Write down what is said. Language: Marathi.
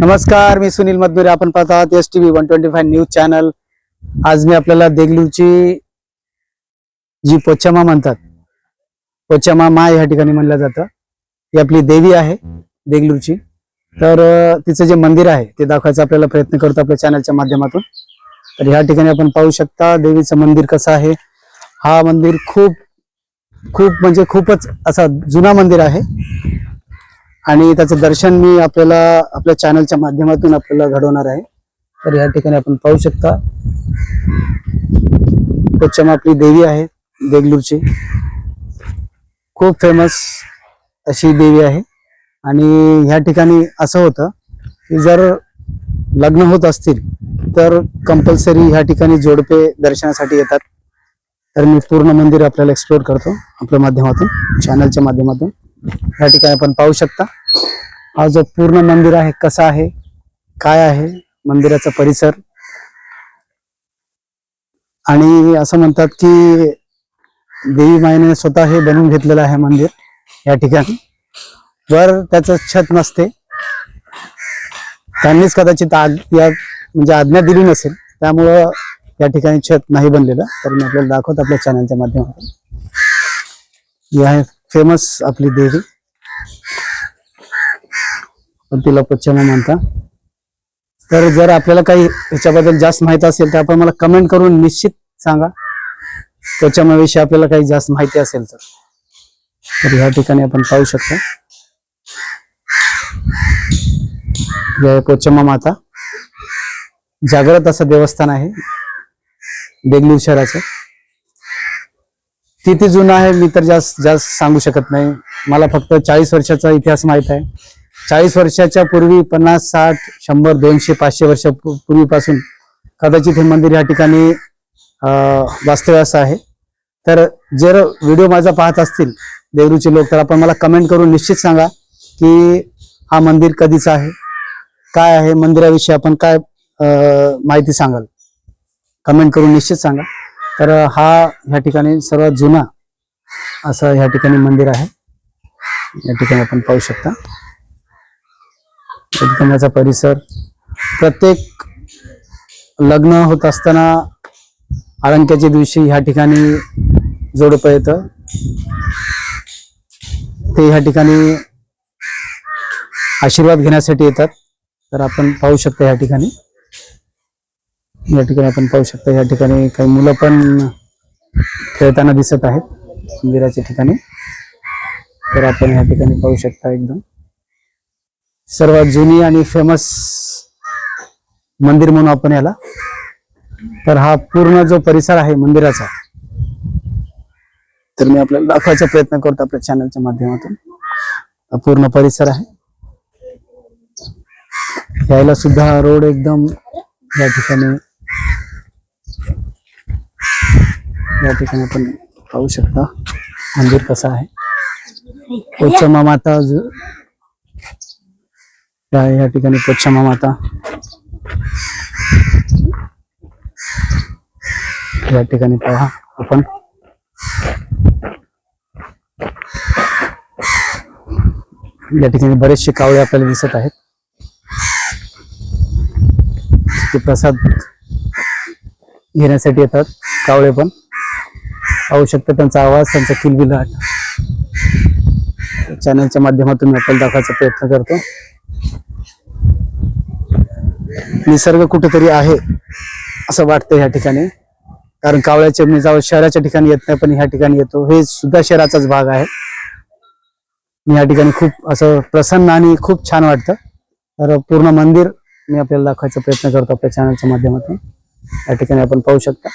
नमस्कार मी सुनील मधुरे आपण पाहत आहात S T V one twenty five news channel आज मी आपल्याला देगलूरची जी पोचमा म्हणतात पोचमा मा या ठिकाणी म्हणलं जातं. ही आपली देवी आहे देगलूरची. तर तिचं जे मंदिर आहे ते दाखवायचा आपल्याला प्रयत्न करतो आपल्या चॅनलच्या माध्यमातून. तर ह्या ठिकाणी आपण पाहू शकता देवीचं मंदिर कसं आहे. हा मंदिर खूप खूप म्हणजे खूपच असा जुना मंदिर आहे. आणि त्याचं दर्शन मी आपल्याला आपल्या चॅनलच्या माध्यमातून आपल्याला घडवणार आहे. तर या ठिकाणी आपण पाहू शकता. पोचम आपली देवी आहे देगलूरची. खूप फेमस अशी देवी आहे. आणि ह्या ठिकाणी असं होतं की जर लग्न होत असतील तर कंपल्सरी ह्या ठिकाणी जोडपे दर्शनासाठी येतात. तर मी पूर्ण मंदिर आपल्याला एक्सप्लोर करतो आपल्या माध्यमातून चॅनलच्या माध्यमातून. या ठिकाणी आपण पाहू शकता. हा जो पूर्ण मंदिर आहे कसा आहे? काय आहे मंदिराचा परिसर? आणि असं म्हणतात की देवी मायने स्वतः हे बनवून घेतलेलं आहे मंदिर या ठिकाणी. वर त्याचं छत नसते. त्यांनीच कदाचित आग या म्हणजे आज्ञा दिली नसेल. त्यामुळं या ठिकाणी छत नाही बनलेलं. तर मी आपल्याला दाखवत आपल्या चॅनलच्या माध्यमातून. ही आहे फेमस आपली देवी. पण तिला पश्चिमा म्हणता. तर जर आपल्याला काही ह्याच्याबद्दल जास्त माहिती असेल तर आपण मला कमेंट करून निश्चित सांगा. पश्चिमाविषयी आपल्याला काही जास्त माहिती असेल तर. तर ह्या ठिकाणी आपण पाहू शकतो. हे पोचम्मा माता. जागृत असं देवस्थान आहे. देगलूर शहराचं. किती जुनं आहे मी तर जास्त जास्त सांगू शकत नाही. मला फक्त चाळीस वर्षाचा इतिहास माहीत आहे. चाळीस वर्षाच्या पूर्वी पन्नास साठ शंभर दोनशे पाचशे वर्ष पूर्वीपासून कदाचित हे मंदिर या ठिकाणी वास्तव्यास आहे. तर जर व्हिडिओ माझा पाहत असतील देवरूचे लोक तर आपण मला कमेंट करून निश्चित सांगा की हा मंदिर कधीचा आहे काय आहे मंदिराविषयी आपण काय माहिती सांगाल? कमेंट करून निश्चित सांगा. तर हा ह्या ठिकाणी सर्वात जुना असं ह्या ठिकाणी मंदिर आहे. या ठिकाणी आपण पाहू शकता. या परिसर. प्रत्येक लग्न होत असताना आळंक्याच्या दिवशी ह्या ठिकाणी जोडपं येतं. ते ह्या ठिकाणी आशीर्वाद घेण्यासाठी येतात. तर आपण पाहू शकता या ठिकाणी. या ठिकाणी आपण पाहू शकता या ठिकाणी काही मुलं पण खेळताना दिसत आहेत मंदिराच्या ठिकाणी. तर आपण या ठिकाणी पाहू शकता एकदम. सर्वात जुनी आणि फेमस मंदिर म्हणून आपण याला. तर हा पूर्ण जो परिसर आहे मंदिराचा तर मी आपल्याला दाखवायचा प्रयत्न करतो आपल्या चॅनलच्या माध्यमातून. हा पूर्ण परिसर आहे. यायला सुद्धा रोड एकदम या ठिकाणी या ठिकाणी आपण पाहू शकता. मंदिर कसं आहे? पोचमा माता या या ठिकाणी पोचमा माता. या ठिकाणी पहा आपण. या ठिकाणी बरेचसे कावळे आपल्याला दिसत आहेत. ते प्रसाद घेण्यासाठी येतात कावळे पण. पाहू शकता त्यांचा आवाज त्यांचा किलबिलाट. चॅनलच्या माध्यमातून मी आपल्याला दाखवायचा प्रयत्न करतो. निसर्ग कुठेतरी आहे असं वाटतं ह्या ठिकाणी. कारण कावळ्याच्या मी शहराच्या ठिकाणी येत नाही पण ह्या ठिकाणी येतो. हे सुद्धा शहराचाच भाग आहे. मी या ठिकाणी खूप असं प्रसन्न आणि खूप छान वाटतं. तर पूर्ण मंदिर मी आपल्याला दाखवायचा प्रयत्न करतो आपल्या चॅनलच्या माध्यमातून. या ठिकाणी आपण पाहू शकता.